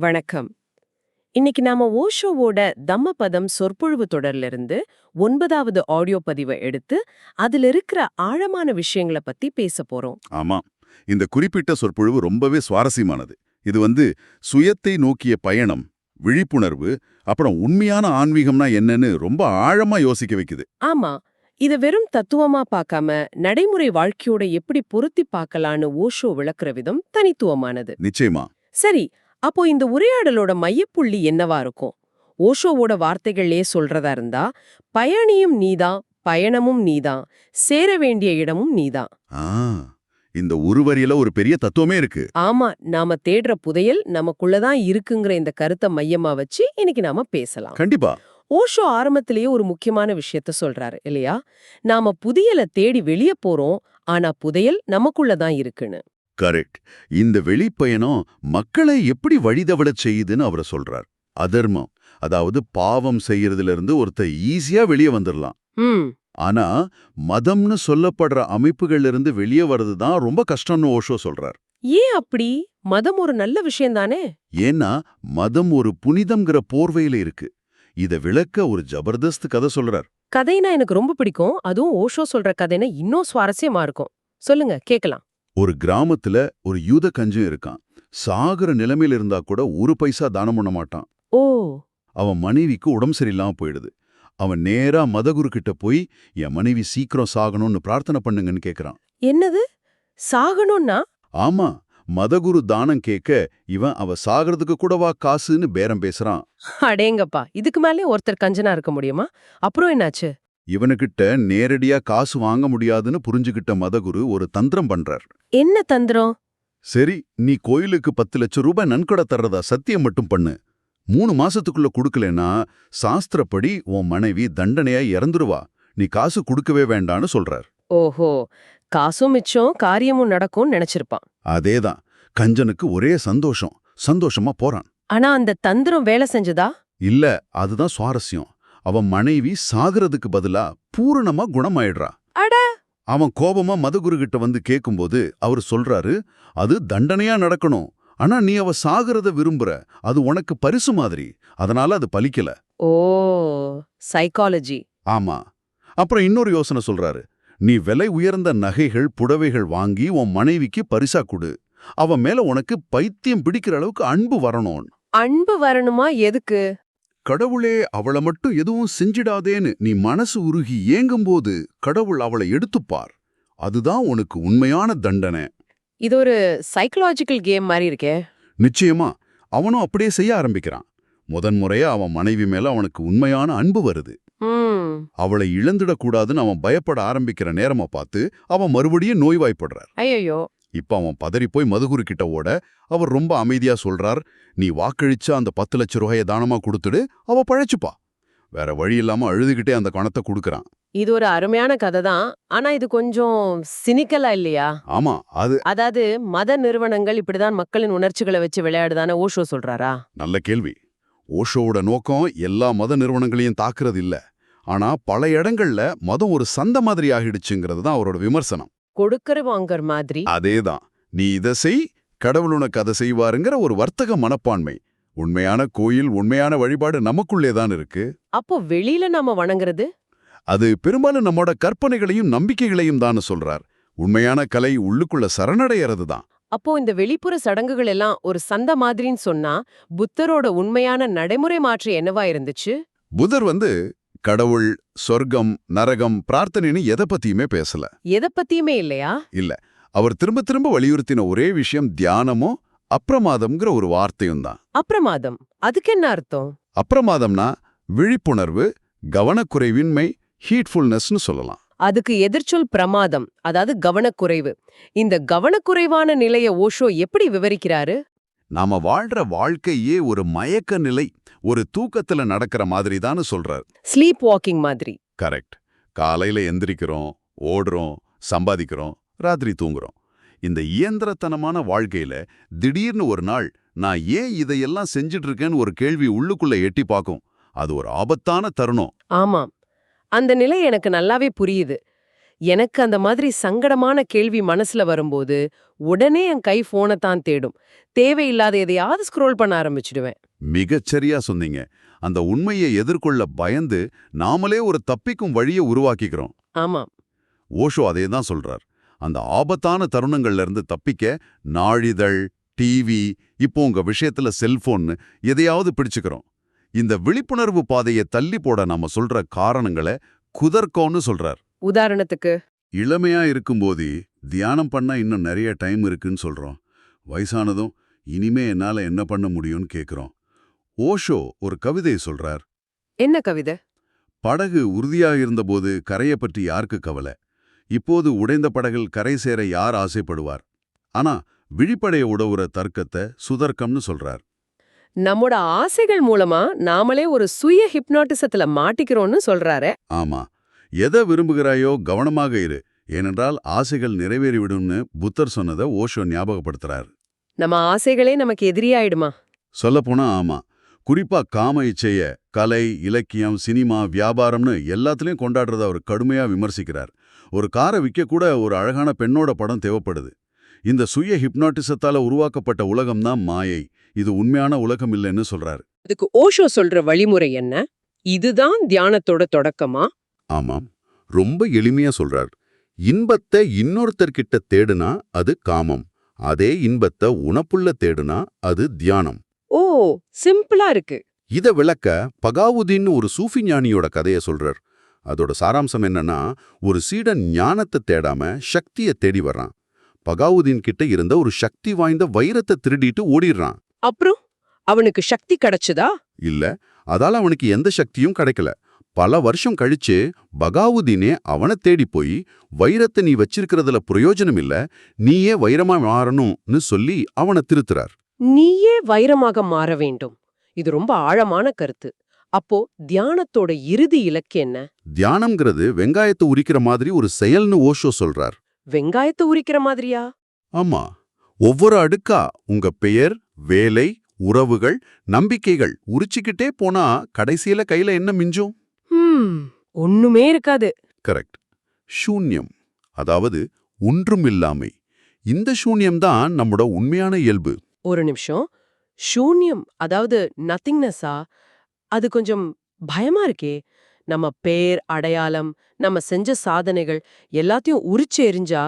வணக்கம். இன்னைக்கு நாம ஓஷோவோட தம்மபதம் சொற்பொழிவு தொடர்ல இருந்து ஒன்பதாவது ஆடியோ பதிவை எடுத்து அதுல இருக்கிற ஆழமான விஷயங்களை பத்தி பேச போறோம். ஆமா. இந்த குறிப்பிட்ட சொற்பொழிவு ரொம்பவே சுவாரஸ்யமானது. இது வந்து சுயத்தை நோக்கிய பயணம் விழிப்புணர்வு அப்புறம் உண்மையான ஆன்மீகம்னா என்னன்னு ரொம்ப ஆழமா யோசிக்க வைக்குது. ஆமா. இத வெறும் தத்துவமா பார்க்காம நடைமுறை வாழ்க்கையோட எப்படி பொருத்தி பார்க்கலான்னு ஓஷோ விளக்குற விதம் தனித்துவமானது. நிச்சயமா. சரி அப்போ இந்த உரையாடலோட மையப்புள்ளி என்னவா இருக்கும்? ஓஷோவோட வார்த்தைகள்லயே சொல்றதா இருந்தா பயணியும் நீதான் பயணமும் நீதான் சேர வேண்டிய இடமும் நீதான் ஆ இந்த ஒரு வரியில ஒரு பெரிய தத்துவமே இருக்கு. ஆமா நாம தேடுற புதையல் நமக்குள்ளதான் இருக்குங்கிற இந்த கருத்தை மையமா வச்சு இன்னைக்கு நாம பேசலாம். கண்டிப்பா. ஓஷோ ஆரம்பத்திலேயே ஒரு முக்கியமான விஷயத்த சொல்றாரு இல்லையா? நாம புதையலை தேடி வெளிய போறோம் ஆனா புதையல் நமக்குள்ளதான் இருக்குன்னு. கரெக்ட் இந்த வெளிப்பயணம் மக்களை எப்படி வழிதவளச் செய்யுதுன்னு அவர் சொல்றார். அதர்மம். அதாவது பாவம் செய்யறதுல இருந்து ஒருத்தர் ஈஸியா வெளியே வந்துடலாம் ம். ஆனா மதம்னு சொல்லப்படுற அமைப்புகள்ல இருந்து வெளியே வர்றது தான் ரொம்ப கஷ்டம்னு ஓஷோ சொல்றார். ஏன் அப்படி? மதம் ஒரு நல்ல விஷயம் தானே ஏன்னா மதம் ஒரு புனிதம்ங்கிற போர்வையில இருக்கு. இத விளக்க ஒரு ஜபர்தஸ்த் கதை சொல்றார். கதைனா எனக்கு ரொம்ப பிடிக்கும். அதுவும் ஓஷோ சொல்ற கதைனா இன்னும் சுவாரஸ்யமா இருக்கும். சொல்லுங்க கேக்கலாம் ஒரு கிராமத்துல ஒரு யூத கஞ்சன் இருக்கான். சாகுற நிலைமையில இருந்தா கூட ஒரு பைசா தானம் பண்ண மாட்டான். ஓ. அவன் மனைவிக்கு உடம்பு சரியில்லாம போயிடுது. அவன் நேரா மதகுரு கிட்ட போய் என் மனைவி சீக்கிரம் சாகணும்னு பிரார்த்தனை பண்ணுங்கன்னு கேக்குறான். என்னது? சாகணும்னா? ஆமா. மதகுரு தானம் கேட்க இவன் அவ சாகிறதுக்கு கூடவா காசுன்னு பேரம் பேசுறான். அடேங்கப்பா. இதுக்கு மேலே ஒருத்தர் கஞ்சனா இருக்க முடியுமா? அப்புறம் என்னாச்சு? இவனுகிட்ட நேரடியா காசு வாங்க முடியாதுன்னு புரிஞ்சுகிட்ட மதகுரு ஒரு தந்திரம் பண்றார். என்ன தந்திரம்? சரி நீ கோயிலுக்கு பத்து லட்சம் ரூபாய் நன்கொடை தர்றதா சத்தியம் மட்டும் பண்ணு. மூணு மாசத்துக்குள்ள குடுக்கலனா சாஸ்திரப்படி உன் மனைவி தண்டனையா இறந்துருவா. நீ காசு கொடுக்கவே வேண்டான்னு சொல்றார். ஓஹோ காசும் மிச்சம் காரியமும் நடக்கும்னு நினைச்சிருப்பான். அதேதான். கஞ்சனுக்கு ஒரே சந்தோஷம். சந்தோஷமா போறான். ஆனா அந்த தந்திரம் வேலை செஞ்சதா? இல்ல அதுதான் சுவாரஸ்யம். அவன் மனைவி சாகிறதுக்கு பதிலா பூரணமா குணமாயிடுறா. அட! அவன் கோபமா மதகுரு கிட்ட வந்து கேக்கும்போது அவர் சொல்றாரு அது தண்டனையா நடக்கணும். ஆனா நீ அவ சாகிறத விரும்புற. அது உனக்கு பரிசு மாதிரி. அதனால அது பலிக்கல. ஓ சைக்காலஜி ஆமா. அப்புறம் இன்னொரு யோசனை சொல்றாரு நீ விலை உயர்ந்த நகைகள் புடவைகள் வாங்கி உன் மனைவிக்கு பரிசா கொடு. அவன் மேல உனக்கு பைத்தியம் பிடிக்கிற அளவுக்கு அன்பு வரணும் அன்பு வரணுமா? எதுக்கு? கடவுளே அவளை மட்டும் எதுவும் செஞ்சிடாதேன்னு நீ மனசு உருகி ஏங்கும்போது கடவுள் அவளை எடுத்துப்பார். அதுதான் உனக்கு உண்மையான தண்டனை. இது ஒரு சைக்கலாஜிக்கல் கேம் மாதிரி இருக்கே. நிச்சயமா அவனும் அப்படியே செய்ய ஆரம்பிக்கிறான். முதன்முறையா அவன் மனைவி மேல அவனுக்கு உண்மையான அன்பு வருது. அவளை இழந்துடக்கூடாதுன்னு அவன் பயப்பட ஆரம்பிக்கிற நேரமா பார்த்து அவன் மறுபடியும் நோய்வாய்ப்படுறார். ஐயோ இப்ப அவன் பதறி போய் மதுகுரு கிட்ட ஓட அவர் ரொம்ப அமைதியா சொல்றார் நீ வாக்களிச்ச அந்த பத்து லட்ச ரூபாய தானமா கொடுத்துடு அவ பழைச்சுப்பா. வேற வழி இல்லாம அழுதுகிட்டே அந்த பணத்தை கொடுக்கறான். இது ஒரு அருமையான கதை தான். ஆனா இது கொஞ்சம் சினிக்கலா இல்லையா? ஆமா அது அதாவது மத நிறுவனங்கள் இப்படிதான் மக்களின் உணர்ச்சிகளை வச்சு விளையாடுதானே ஓஷோ சொல்றாரா? நல்ல கேள்வி. ஓஷோவோட நோக்கம் எல்லா மத நிறுவனங்களையும் தாக்குறது இல்ல ஆனா பல இடங்கள்ல மதம் ஒரு சந்த மாதிரி ஆகிடுச்சுங்கிறது தான் அவரோட விமர்சனம். கொடுக்கற வாங்கற மாதிரி. அதேதான். நீ இதை செய் கடவுள் உனக்கு அதை செய்வாருங்கிற ஒரு வர்த்தக மனப்பான்மை. உண்மையான கோயில் உண்மையான வழிபாடு நமக்குள்ளே தான் இருக்கு. அப்போ வெளியில நாம வணங்குறது? அது பெரும்பாலும் நம்மோட கற்பனைகளையும் நம்பிக்கைகளையும் தான் சொல்றார். உண்மையான கலை உள்ளுக்குள்ள சரணடையறது தான் அப்போ இந்த வெளிப்புற சடங்குகள் எல்லாம் ஒரு சந்த மாதிரின்னு சொன்னா புத்தரோட உண்மையான நடைமுறை மாற்று என்னவா இருந்துச்சு? புதர் வந்து கடவுள் சொர்க்கம் நரகம் பிரார்த்தனைன்னு எதை பத்தியுமே பேசல. எதை பத்தியுமே இல்லையா? அவர் திரும்ப திரும்ப வலியுறுத்தின ஒரே விஷயம் தியானமும் அப்பிரமாதம்ங்கிற ஒரு வார்த்தையும் தான். அப்பிரமாதம் அதுக்கு என்ன அர்த்தம்? அப்பிரமாதம்னா விழிப்புணர்வு கவனக்குறைவின்மை ஹீட்ஃபுல்னஸ்னு சொல்லலாம். அதுக்கு எதிர்ச்சொல் பிரமாதம் அதாவது கவனக்குறைவு. இந்த கவனக்குறைவான நிலைய ஓஷோ எப்படி விவரிக்கிறாரு? நாம வாழ்ற வாழ்க்கையே ஒரு மயக்க நிலை ஒரு தூக்கத்துல நடக்கிற மாதிரி தான் சொல்றார். ஸ்லீப் வாக்கிங் மாதிரி. கரெக்ட் காலையில எந்திரிக்கிறோம் ஓடுறோம் சம்பாதிக்கிறோம் ராத்திரி தூங்குறோம். இந்த இயந்திரத்தனமான வாழ்க்கையில திடீர்னு ஒரு நாள் நான் ஏன் இதையெல்லாம் செஞ்சுட்டு இருக்கேன்னு ஒரு கேள்வி உள்ளுக்குள்ள எட்டி பார்க்கும். அது ஒரு ஆபத்தான தருணம். ஆமாம். அந்த நிலை எனக்கு நல்லாவே புரியுது. எனக்கு அந்த மாதிரி சங்கடமான கேள்வி மனசுல வரும்போது உடனே என் கை போனை தான் தேடும். தேவையில்லாத எதையாவது ஸ்க்ரோல் பண்ண ஆரம்பிச்சிடுவேன். மிகச்சரியா சொன்னீங்க. அந்த உண்மையை எதிர்கொள்ள பயந்து நாமளே ஒரு தப்பிக்கும் வழியை உருவாக்கிக்கிறோம். ஆமா. ஓஷோ அதே தான் சொல்றார். அந்த ஆபத்தான தருணங்கள்ல இருந்து தப்பிக்க நாளிதழ் டிவி இப்போ உங்க விஷயத்துல செல்போன் எதையாவது பிடிச்சுக்கிறோம். இந்த விழிப்புணர்வு பாதையை தள்ளி போட நாம சொல்ற காரணங்களை குதர்க்கோன்னு சொல்றார். உதாரணத்துக்கு இளமையா இருக்கும்போதே தியானம் பண்ண இன்னும் நிறைய டைம் இருக்குன்னு சொல்றோம். வயசானதும் இனிமே என்னால என்ன பண்ண முடியும்னு கேக்குறோம். ஓஷோ ஒரு கவிதை சொல்றார். என்ன கவிதை? படகு உறுதியா இருந்தபோது கரையை பற்றி யாருக்கு கவலை? இப்போது உடைந்த படகில் கரை சேர யார் ஆசைப்படுவார்? ஆனா விழிப்படைய உடவுற தர்க்கத்தை சுதர்க்கம்னு சொல்றார். நம்மோட ஆசைகள் மூலமா நாமளே ஒரு சுய ஹிப்னாட்டிசத்துல மாட்டிக்கிறோம்னு சொல்றாரே. ஆமா. எதை விரும்புகிறாயோ கவனமாக இரு. ஏனென்றால் ஆசைகள் நிறைவேறிவிடும்னு புத்தர் சொன்னதை ஓஷோ ஞாபகப்படுத்துறார். நம்ம ஆசைகளே நமக்கு எதிரியாயிடுமா? சொல்லப்போனா ஆமா. குறிப்பா காம இச்சைய கலை இலக்கியம் சினிமா வியாபாரம்னு எல்லாத்துலயும் கொண்டாடுறத அவர் கடுமையா விமர்சிக்கிறார். ஒரு காரை விற்க கூட ஒரு அழகான பெண்ணோட படம் தேவைப்படுது. இந்த சுய ஹிப்னாட்டிசத்தால உருவாக்கப்பட்ட உலகம்தான் மாயை. இது உண்மையான உலகம் இல்லைன்னு சொல்றாரு. அதுக்கு ஓஷோ சொல்ற வழிமுறை என்ன? இதுதான் தியானத்தோட தொடக்கமா? ஆமாம் ரொம்ப எளிமையா சொல்றார். இன்பத்தை இன்னொருத்தர்கிட்ட தேடுனா அது காமம் அதே இன்பத்தை உனப்புள்ள தேடுனா அது தியானம். ஓ சிம்பிளா இருக்கு. இத விளக்க பகாவுதீன்னு ஒரு சூஃபி ஞானியோட கதைய சொல்றார். அதோட சாராம்சம் என்னன்னா ஒரு சீடன் ஞானத்தை தேடாம சக்தியை தேடி வர்றான். பகாவுதீன் கிட்ட இருந்த ஒரு சக்தி வாய்ந்த வைரத்தை திருடிட்டு ஓடிடுறான். அப்புறம்? அவனுக்கு சக்தி கிடைச்சதா? இல்ல அதால அவனுக்கு எந்த சக்தியும் கிடைக்கல. பல வருஷம் கழிச்சு பகாவுதீனே அவனை தேடி போய் வைரத்தை நீ வச்சிருக்கிறதுல பிரயோஜனம் இல்ல நீயே வைரமா மாறணும்னு சொல்லி அவனை திருத்துறார். நீயே வைரமாக மாற வேண்டும். இது ரொம்ப ஆழமான கருத்து. அப்போ தியானத்தோட இறுதி இலக்கு என்ன? தியானம்ங்கிறது வெங்காயத்தை உரிக்கிற மாதிரி ஒரு செயல்னு ஓஷோ சொல்றார். வெங்காயத்தை உரிக்கிற மாதிரியா? ஆமா. ஒவ்வொரு அடுக்கா உங்க பெயர் வேலை உறவுகள் நம்பிக்கைகள் உரிச்சுக்கிட்டே போனா கடைசியில கையில என்ன மிஞ்சும்? ஒண்ணுமே இருக்காது. கரெக்ட். சூன்யம் அதாவது ஒன்றுமில்லாமை இந்த சூன்யம்தான் நம்மோட உண்மையான இயல்பு. ஒரு நிமிஷம். சூன்யம் அதாவது நத்திங்னஸா அது கொஞ்சம் பயமா இருக்கே. நம்ம பேர் அடையாளம் நம்ம செஞ்ச சாதனைகள் எல்லாத்தையும் உரிச்சு எரிஞ்சா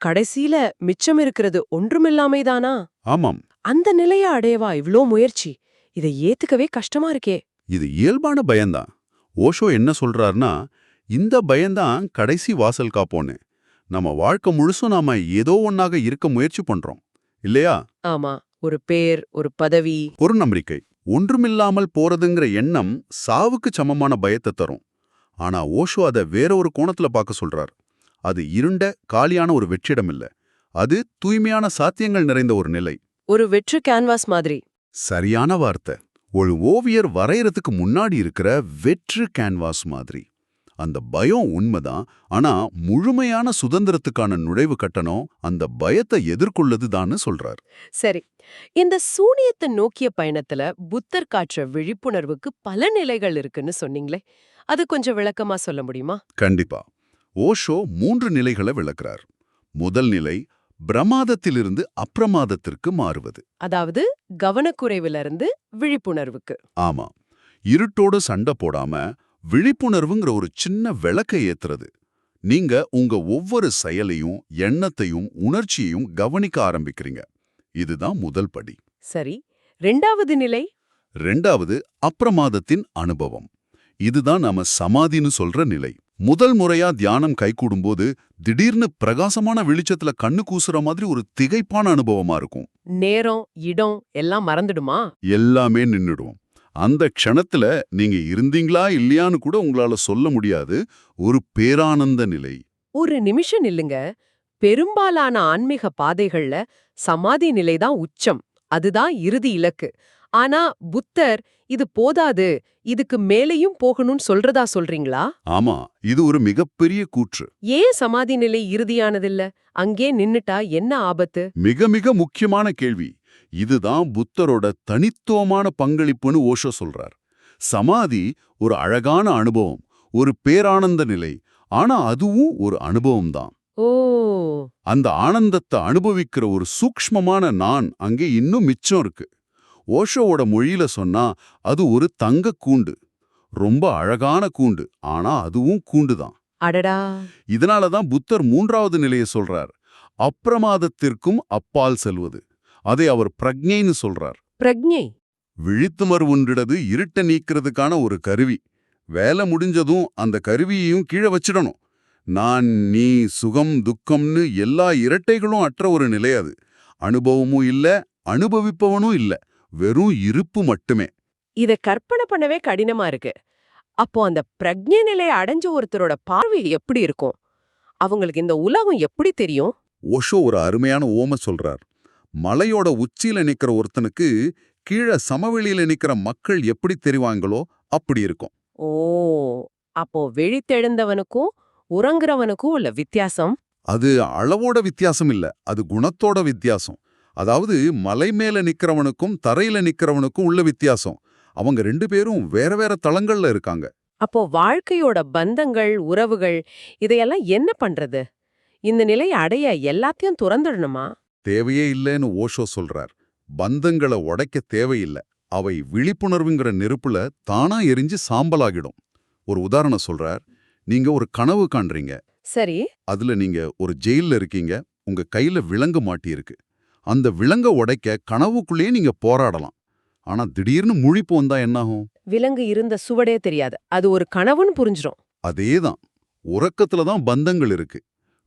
கடைசியில மிச்சம் இருக்கிறது ஒன்றுமில்லாமை தானா? ஆமாம். அந்த நிலைய அடையவா இவ்ளோ முயற்சி? இதை ஏத்துக்கவே கஷ்டமா இருக்கே. இது இயல்பான பயம்தான். ஓஷோ என்ன சொல்றாருன்னா இந்த பயம்தான் கடைசி வாசல் காப்போன்னு. நம்ம வாழ்க்கை முழுசும் நாம ஏதோ ஒன்னாக இருக்க முயற்சி பண்றோம். இல்லையா? ஆமா. ஒரு பேர் ஒரு பதவி. ஒரு நம்பிக்கை ஒன்றுமில்லாமல் போறதுங்கிற எண்ணம் சாவுக்கு சமமான பயத்தை தரும். ஆனா ஓஷோ அதை வேற ஒரு கோணத்துல பார்க்க சொல்றார். அது இருண்ட காலியான ஒரு வெற்றிடம் இல்ல அது தூய்மையான சாத்தியங்கள் நிறைந்த ஒரு நிலை. ஒரு வெற்று கேன்வாஸ் மாதிரி. சரியான வார்த்தை. ஒரு ஓவியர் வரையறதுக்கு முன்னாடி இருக்கிற வெற்று கேன்வாஸ் மாதிரி. அந்த பயம் உண்மைதான் ஆனா முழுமையான சுதந்திரத்துக்கான நுழைவு கட்டணம் அந்த பயத்தை எதிர்கொள்ளதுதான்னு சொல்றார். சரி இந்த சூனியத்தை நோக்கிய பயணத்துல புத்தர் காற்ற விழிப்புணர்வுக்கு பல நிலைகள் இருக்குன்னு சொன்னீங்களே அது கொஞ்சம் விளக்கமா சொல்ல முடியுமா? கண்டிப்பா. ஓஷோ மூன்று நிலைகளை விளக்குறார். முதல் நிலை பிரமாதத்திலிருந்து அப்பிரமாதத்திற்கு மாறுவது. அதாவது கவனக்குறைவுல இருந்து விழிப்புணர்வுக்கு. ஆமா. இருட்டோடு சண்டை போடாம விழிப்புணர்வுங்கிற ஒரு சின்ன விளக்கை ஏத்துறது. நீங்க உங்க ஒவ்வொரு செயலையும் எண்ணத்தையும் உணர்ச்சியையும் கவனிக்க ஆரம்பிக்கிறீங்க. இதுதான் முதல் படி. சரி. ரெண்டாவது நிலை? ரெண்டாவது அப்பிரமாதத்தின் அனுபவம். இதுதான் நாம சமாதின்னு சொல்ற நிலை. முதல் முறையா தியானம் கைகூடும்போது திடீர்னு பிரகாசமான வெளிச்சத்துல கண்ணு கூசுற மாதிரி ஒரு திகைப்பான அனுபவமா இருக்கும். நேரம் இடம் எல்லாம் மறந்துடுமா? எல்லாமே நின்னுடும். அந்த க்ஷணத்துல நீங்க இருந்தீங்களா இல்லையான்னு கூட உங்களால சொல்ல முடியாது. ஒரு பேரானந்த நிலை. ஒரு நிமிஷம் நில்லுங்க. பெரும்பாலான ஆன்மீக பாதைகள்ல சமாதி நிலைதான் உச்சம். அதுதான் இறுதி இலக்கு. ஆனா புத்தர் இது போதாது இதுக்கு மேலேயும் போகணும்னு சொல்றதா சொல்றீங்களா? ஆமா இது ஒரு மிகப்பெரிய கூற்று. ஏன் சமாதி நிலை இறுதியானதில்ல? அங்கே நின்னுட்டா என்ன ஆபத்து? மிக மிக முக்கியமான கேள்வி. இதுதான் புத்தரோட தனித்துவமான பங்களிப்புன்னு ஓஷோ சொல்றார். சமாதி ஒரு அழகான அனுபவம் ஒரு பேரானந்த நிலை ஆனா அதுவும் ஒரு அனுபவம் தான். ஓ. அந்த ஆனந்தத்தை அனுபவிக்கிற ஒரு சூக்ஷ்மமான நான் அங்கே இன்னும் மிச்சம் இருக்கு. ஓஷோவோட மொழியில சொன்னா அது ஒரு தங்க கூண்டு. ரொம்ப அழகான கூண்டு. ஆனா அதுவும் கூண்டு தான் அடடா. இதனால தான் புத்தர் மூன்றாவது நிலையை சொல்றார். அப்பிரமாதத்திற்கும் அப்பால் செல்வது. அதை அவர் பிரக்ஞைன்னு சொல்றார். பிரக்ஞை. விழித்துமர் ஒன்றிடது இருட்ட நீக்கிறதுக்கான ஒரு கருவி. வேலை முடிஞ்சதும் அந்த கருவியையும் கீழே வச்சிடணும். நான் நீ சுகம் துக்கம்னு எல்லா இரட்டைகளும் அற்ற ஒரு நிலை அது. அனுபவமும் இல்ல அனுபவிப்பவனும் இல்ல. வெறும் இருப்பு மட்டுமே. இத கற்பனை பண்ணவே கடினமா இருக்கு. அப்போ அந்த பிரக்ஞை நிலையை அடைஞ்ச ஒருத்தரோட பார்வை எப்படி இருக்கும்? அவங்களுக்கு இந்த உலகம் எப்படி தெரியும்? ஓஷோ ஒரு அருமையான ஓம சொல்றார். மலையோட உச்சியில நிக்கிற ஒருத்தனுக்கு கீழே சமவெளியில நிக்கிற மக்கள் எப்படி தெரிவாங்களோ அப்படி இருக்கும். ஓ அப்போ விழித்தெழுந்தவனுக்கும் உறங்குறவனுக்கும் உள்ள வித்தியாசம்? அது அளவோட வித்தியாசம் இல்ல அது குணத்தோட வித்தியாசம். அதாவது மலை மேல நிக்கிறவனுக்கும் தரையில நிக்கிறவனுக்கும் உள்ள வித்தியாசம். அவங்க ரெண்டு பேரும் வேற வேற தளங்கள்ல இருக்காங்க. அப்போ வாழ்க்கையோட பந்தங்கள் உறவுகள் இதையெல்லாம் என்ன பண்றது? இந்த நிலையை அடைய எல்லாத்தையும் துறந்துடணுமா? தேவையே இல்லைன்னு ஓஷோ சொல்றார். பந்தங்களை உடைக்க தேவையில்லை. அவை விழிப்புணர்வுங்கிற நெருப்புல தானா எரிஞ்சு சாம்பலாகிடும். ஒரு உதாரணம் சொல்றார். நீங்க ஒரு கனவு காண்றீங்க. சரி. அதுல நீங்க ஒரு ஜெயில்ல இருக்கீங்க. உங்க கையில விலங்கு மாட்டியிருக்கு. அந்த விலங்க உடைக்க கனவுக்குள்ளேயே நீங்க போராடலாம். ஆனா திடீர்னு முழிப்பு வந்தா என்னாகும்? விலங்கு இருந்த சுவடே தெரியாது. அது ஒரு கனவுன்னு புரிஞ்சிரும். அதேதான். உறக்கத்துல தான் பந்தங்கள் இருக்கு.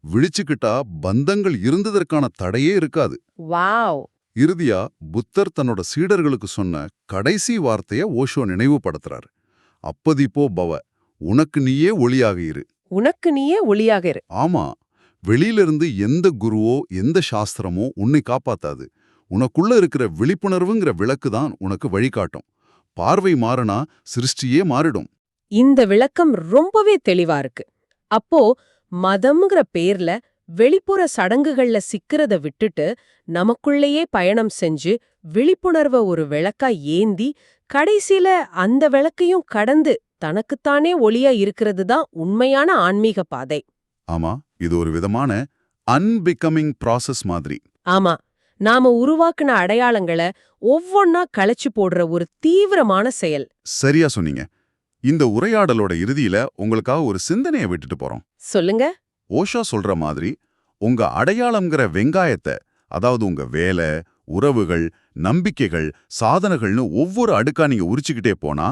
விழிச்சுக்கிட்டா பந்தங்கள் இருந்ததற்கான தடையே இருக்காது. வாவ்! இறுதியா புத்தர் தன்னோட சீடர்களுக்கு சொன்ன கடைசி வார்த்தைய ஓஷோ நினைவுபடுத்துறார். அப்பதிப்போ பவ உனக்கு நீயே ஒளியாக இரு உனக்கு நீயே ஒளியாக இரு ஆமா வெளியிலிருந்து எந்த குருவோ எந்த சாஸ்திரமோ உன்னை காப்பாத்தாது. உனக்குள்ள இருக்கிற விழிப்புணர்வுங்கிற விளக்கு தான் உனக்கு வழிகாட்டும். பார்வை மாறினா சிருஷ்டியே மாறிடும். இந்த விளக்கம் ரொம்பவே தெளிவா இருக்கு. அப்போ மதம்ங்கிற பேர்ல வெளிப்புற சடங்குகள்ல சிக்கிறத விட்டுட்டு நமக்குள்ளேயே பயணம் செஞ்சு விழிப்புணர்வ ஒரு விளக்கா ஏந்தி கடைசில அந்த விளக்கையும் கடந்து தனக்குத்தானே ஒளியா இருக்கிறது தான் உண்மையான ஆன்மீக பாதை. ஆமா இது ஒரு விதமான அன்பிகமிங் ப்ராசஸ் மாதிரி. ஆமா நாம உருவாக்குன அடையாளங்களை ஒவ்வொன்னா களைச்சு போடுற ஒரு தீவிரமான செயல். சரியா சொன்னீங்க. இந்த உரையாடலோட இறுதியில உங்களுக்காக ஒரு சிந்தனையை விட்டுட்டு போறோம். சொல்லுங்க. ஓஷா சொல்ற மாதிரி உங்க அடையாளம்ங்கிற வெங்காயத்தை அதாவது உங்க வேலை உறவுகள் நம்பிக்கைகள் சாதனைகள்னு ஒவ்வொரு அடுக்கா நீங்க உரிச்சுக்கிட்டே போனா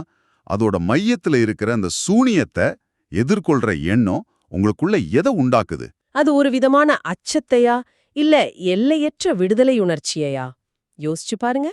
அதோட மையத்துல இருக்கிற அந்த சூனியத்தை எதிர்கொள்ற எண்ணம் உங்களுக்குள்ள எதை உண்டாக்குது? அது ஒரு விதமான அச்சத்தையா இல்ல எல்லையற்ற விடுதலை உணர்ச்சியையா? யோசிச்சு பாருங்க.